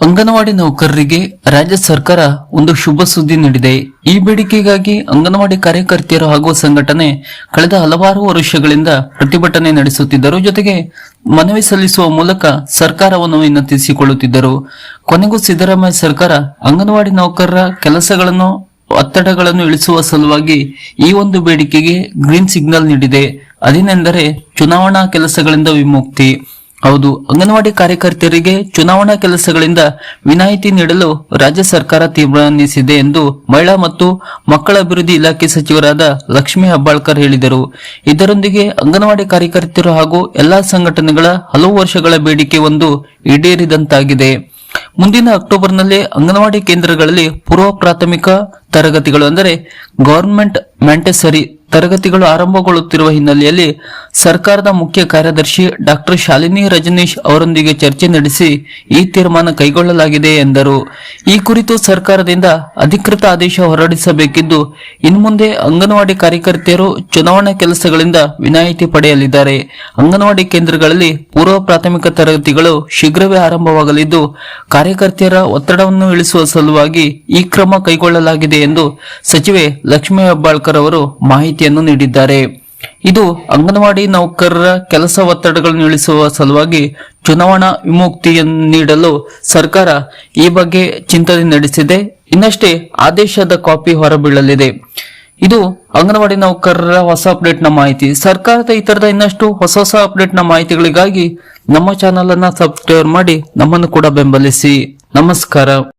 ಅಂಗನವಾಡಿ ನೌಕರರಿಗೆ ರಾಜ್ಯ ಸರ್ಕಾರ ಒಂದು ಶುಭ ಸುದ್ದಿ ನೀಡಿದೆ. ಈ ಬೇಡಿಕೆಗಾಗಿ ಅಂಗನವಾಡಿ ಕಾರ್ಯಕರ್ತೆಯರು ಹಾಗೂ ಸಂಘಟನೆ ಕಳೆದ ಹಲವಾರು ವರ್ಷಗಳಿಂದ ಪ್ರತಿಭಟನೆ ನಡೆಸುತ್ತಿದ್ದರು. ಜೊತೆಗೆ ಮನವಿ ಸಲ್ಲಿಸುವ ಮೂಲಕ ಸರ್ಕಾರವನ್ನು ವಿನಂತಿಸಿಕೊಳ್ಳುತ್ತಿದ್ದರು. ಕೊನೆಗೂ ಸಿದ್ದರಾಮಯ್ಯ ಸರ್ಕಾರ ಅಂಗನವಾಡಿ ನೌಕರರ ಕೆಲಸಗಳನ್ನು, ಒತ್ತಡಗಳನ್ನು ಇಳಿಸುವ ಸಲುವಾಗಿ ಈ ಒಂದು ಬೇಡಿಕೆಗೆ ಗ್ರೀನ್ ಸಿಗ್ನಲ್ ನೀಡಿದೆ. ಅದೇನೆಂದರೆ ಚುನಾವಣಾ ಕೆಲಸಗಳಿಂದ ವಿಮುಕ್ತಿ. ಹೌದು, ಅಂಗನವಾಡಿ ಕಾರ್ಯಕರ್ತೆಯರಿಗೆ ಚುನಾವಣಾ ಕೆಲಸಗಳಿಂದ ವಿನಾಯಿತಿ ನೀಡಲು ರಾಜ್ಯ ಸರ್ಕಾರ ತೀರ್ಮಾನಿಸಿದೆ ಎಂದು ಮಹಿಳಾ ಮತ್ತು ಮಕ್ಕಳ ಅಭಿವೃದ್ಧಿ ಇಲಾಖೆ ಸಚಿವರಾದ ಲಕ್ಷ್ಮೀ ಹೆಬ್ಬಾಳ್ಕರ್ ಹೇಳಿದರು. ಇದರೊಂದಿಗೆ ಅಂಗನವಾಡಿ ಕಾರ್ಯಕರ್ತರು ಹಾಗೂ ಎಲ್ಲಾ ಸಂಘಟನೆಗಳ ಹಲವು ವರ್ಷಗಳ ಬೇಡಿಕೆ ಒಂದು ಈಡೇರಿದಂತಾಗಿದೆ. ಮುಂದಿನ ಅಕ್ಟೋಬರ್ನಲ್ಲಿ ಅಂಗನವಾಡಿ ಕೇಂದ್ರಗಳಲ್ಲಿ ಪೂರ್ವ ಪ್ರಾಥಮಿಕ ತರಗತಿಗಳು ಅಂದರೆ ಗವರ್ಮೆಂಟ್ ಮ್ಯಾಂಟೆಸರಿ ತರಗತಿಗಳು ಆರಂಭಗೊಳ್ಳುತ್ತಿರುವ ಹಿನ್ನೆಲೆಯಲ್ಲಿ ಸರ್ಕಾರದ ಮುಖ್ಯ ಕಾರ್ಯದರ್ಶಿ ಡಾಕ್ಟರ್ ಶಾಲಿನಿ ರಜನೀಶ್ ಅವರೊಂದಿಗೆ ಚರ್ಚೆ ನಡೆಸಿ ಈ ತೀರ್ಮಾನ ಕೈಗೊಳ್ಳಲಾಗಿದೆ ಎಂದರು. ಈ ಕುರಿತು ಸರ್ಕಾರದಿಂದ ಅಧಿಕೃತ ಆದೇಶ ಹೊರಡಿಸಬೇಕಿದ್ದು, ಇನ್ಮುಂದೆ ಅಂಗನವಾಡಿ ಕಾರ್ಯಕರ್ತೆಯರು ಚುನಾವಣಾ ಕೆಲಸಗಳಿಂದ ವಿನಾಯಿತಿ ಪಡೆಯಲಿದ್ದಾರೆ. ಅಂಗನವಾಡಿ ಕೇಂದ್ರಗಳಲ್ಲಿ ಪೂರ್ವ ಪ್ರಾಥಮಿಕ ತರಗತಿಗಳು ಶೀಘ್ರವೇ ಆರಂಭವಾಗಲಿದ್ದು, ಕಾರ್ಯಕರ್ತೆಯರ ಒತ್ತಡವನ್ನು ಇಳಿಸುವ ಸಲುವಾಗಿ ಈ ಕ್ರಮ ಕೈಗೊಳ್ಳಲಾಗಿದೆ ಎಂದು ಸಚಿವೆ ಲಕ್ಷ್ಮೀ ಹೆಬ್ಬಾಳ್ಕರ್ ಅವರು ಮಾಹಿತಿಯನ್ನು ನೀಡಿದ್ದಾರೆ. ಇದು ಅಂಗನವಾಡಿ ನೌಕರರ ಕೆಲಸ ಒತ್ತಡಗಳನ್ನು ಇಳಿಸುವ ಸಲುವಾಗಿ ಚುನಾವಣಾ ವಿಮುಕ್ತಿಯನ್ನು ನೀಡಲು ಸರ್ಕಾರ ಈ ಬಗ್ಗೆ ಚಿಂತನೆ ನಡೆಸಿದೆ. ಇನ್ನಷ್ಟೇ ಆದೇಶದ ಕಾಪಿ ಹೊರಬೀಳಲಿದೆ. ಇದು ಅಂಗನವಾಡಿ ನೌಕರರ ಹೊಸ ಅಪ್ಡೇಟ್ನ ಮಾಹಿತಿ. ಸರ್ಕಾರದ ಈ ತರದ ಇನ್ನಷ್ಟು ಹೊಸ ಹೊಸ ಅಪ್ಡೇಟ್ನ ಮಾಹಿತಿಗಳಿಗಾಗಿ ನಮ್ಮ ಚಾನೆಲ್ ಅನ್ನ ಸಬ್ಸ್ಕ್ರೈಬ್ ಮಾಡಿ ನಮ್ಮನ್ನು ಕೂಡ ಬೆಂಬಲಿಸಿ. ನಮಸ್ಕಾರ.